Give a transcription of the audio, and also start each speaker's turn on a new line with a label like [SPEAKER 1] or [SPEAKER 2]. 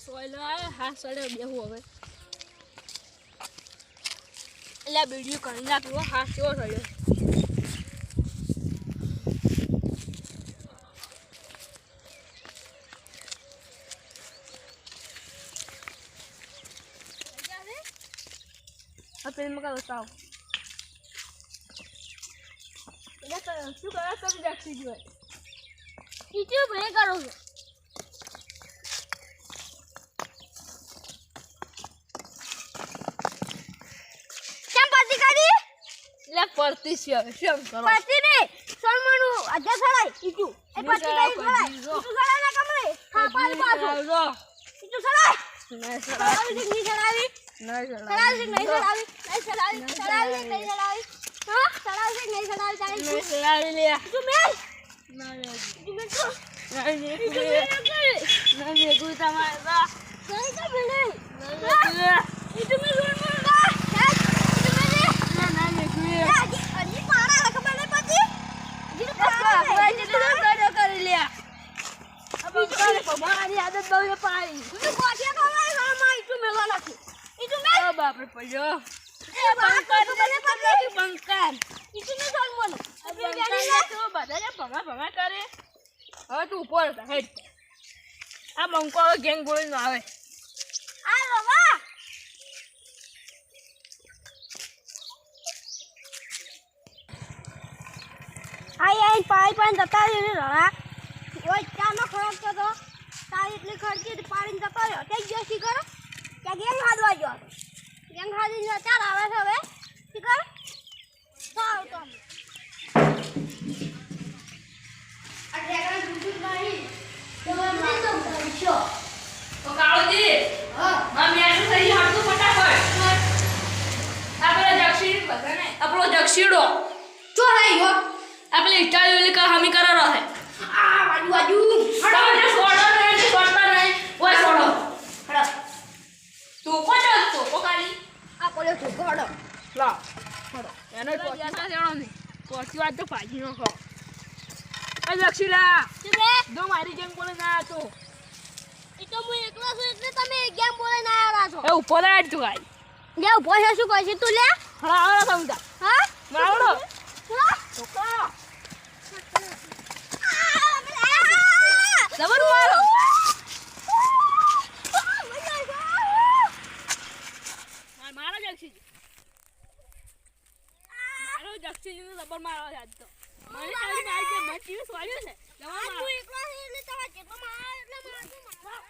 [SPEAKER 1] સોયલો આવે હા સડે બેહું હવે એટલે બીડીયું કરી નાખ્યું હા કેવો સડ્યો આ પેલી મકા બતાવો એટલે તો શું કરો? તમે જાગસી જોઈ
[SPEAKER 2] ઈચ્છું ભાઈ કરો છો.
[SPEAKER 1] પડતી છે હવે શું કરો?
[SPEAKER 2] પાતી ને સલમાનું આજે સડાય ઈચ્છું એ
[SPEAKER 1] નહીં
[SPEAKER 2] પાતી
[SPEAKER 1] સડાય
[SPEAKER 2] કરી સડાય ના કમરે. પાડી પાછો.
[SPEAKER 1] આવજો
[SPEAKER 2] સડાય
[SPEAKER 1] નહીં
[SPEAKER 2] સડાવી નહીં સડાવી
[SPEAKER 1] નહીં
[SPEAKER 2] સડાવી નહીં સડાવી નહીં સડાવી સડાવી છે નહીં સડાવી હા સડાવી છે નહીં સડાવી તારી
[SPEAKER 1] નહીં સડાવી લે
[SPEAKER 2] ઈચ્છું મેલ
[SPEAKER 1] નહીં
[SPEAKER 2] ઈચ્છું તો
[SPEAKER 1] નહીં
[SPEAKER 2] ઈચ્છું
[SPEAKER 1] મેકું
[SPEAKER 2] મેલ. કરી
[SPEAKER 1] નહીં તમારે તો
[SPEAKER 2] સહી તો મેલે
[SPEAKER 1] નહીં મેકું
[SPEAKER 2] ઈચ્છું મેલ રોડમાં બા ઈચ્છું મેલ
[SPEAKER 1] નહીં મેકું
[SPEAKER 2] હજી હજી પાડા લે હજી તો
[SPEAKER 1] કરી લે આદત બહુ પાડી
[SPEAKER 2] કોઠિયા મેલ
[SPEAKER 1] પડ્યો
[SPEAKER 2] એ બાપ તો મને પડતી
[SPEAKER 1] બંકાર. આ
[SPEAKER 2] આપણે
[SPEAKER 1] બંકારને
[SPEAKER 2] બેઠી લે
[SPEAKER 1] તો બધાને ભગા ભગા કરે. હવે તું ઉપર થા, હેડ. આ બંકો હવે ગેંગ આવે.
[SPEAKER 2] આ રવા. આઈ આઈ પાઈ પાઈ જતા ઓય ચાનો ખડકતો તો? તારી એટલી પાણી પાડીને જતો રહ્યો તે ગયો. શી કરો ત્યાં ગેંગ હાદવા ગયો. ગેંગ હાદી ચાલ આવે છે હવે.
[SPEAKER 1] કા હમી કરારો છે
[SPEAKER 2] આ બાજુ બાજુ
[SPEAKER 1] તમે છોડો નહીં છોડતા નહીં ઓય છોડો
[SPEAKER 2] હડો
[SPEAKER 1] તું કો ચાલ તો કો કાલી
[SPEAKER 2] આ કોલ્યો છે ઘોડો
[SPEAKER 1] લા છોડો એનો પોચી ના દેણો નહીં પોચી વાત તો ભાજી નો ખો એ જક્ષીલા દો મારી ગેમ બોલે ના તો
[SPEAKER 2] એ તો હું એકલો છું એટલે તમે ગેમ બોલાઈને આવ્યા છો
[SPEAKER 1] એ ઉપર આડ તું ગાઈ
[SPEAKER 2] લે ઊભો શું કહે છે તું લે
[SPEAKER 1] હા સમજા
[SPEAKER 2] હા
[SPEAKER 1] માવડો
[SPEAKER 2] હા?
[SPEAKER 1] છોકરા
[SPEAKER 2] આ, આ!
[SPEAKER 1] જબર મારો માર- મારો જક્ષી મારો જક્ષી નો જબર મારો આજ તો. મને ખાલી મારી જે. મન ટીવી છે
[SPEAKER 2] જવા
[SPEAKER 1] મારો.
[SPEAKER 2] એકલો એટલે તમારે જેટલો માર એટલો માર.